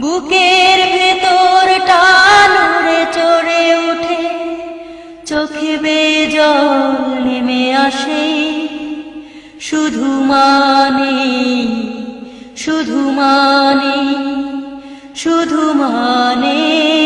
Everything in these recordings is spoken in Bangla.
বুকের ভেতর টানুরে চড়ে উঠে, চোখে বেজল নেমে আসে। শুধু মানে শুধু মানে শুধু মানে।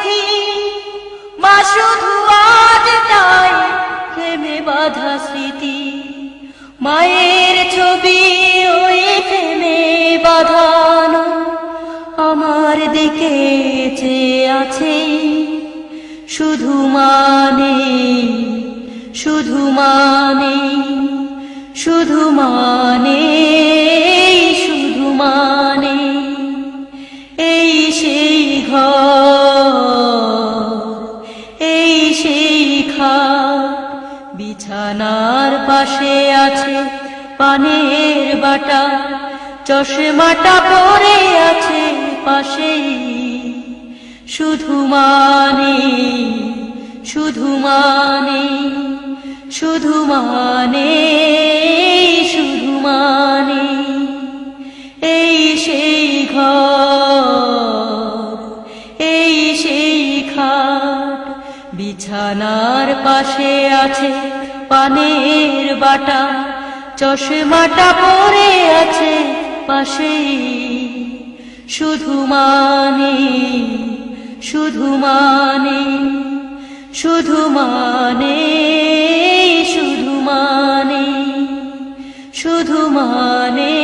তিথি মা শুধু আজ তাই প্রেমে বাধা স্মৃতি। মায়ের ছবি ওই প্রেমে বাঁধানো আমার দিকে চেয়ে আছে। শুধু মানে শুধু মানে শুধু মানে শুধু মানে এই সেই ঘর আছে পানের বাটা, চশমাটা পরে আছে পাশেই। শুধু মানে শুধু মানে শুধু মানে শুধু মানে। এই সেই ঘর, এই সেই খাট বিছানার পাশে আছে পানের বাটা, চশমাটা পরে আছে পাশে শুধু মানে শুধু মানে শুধু মানে শুধু মানে শুধু মানে।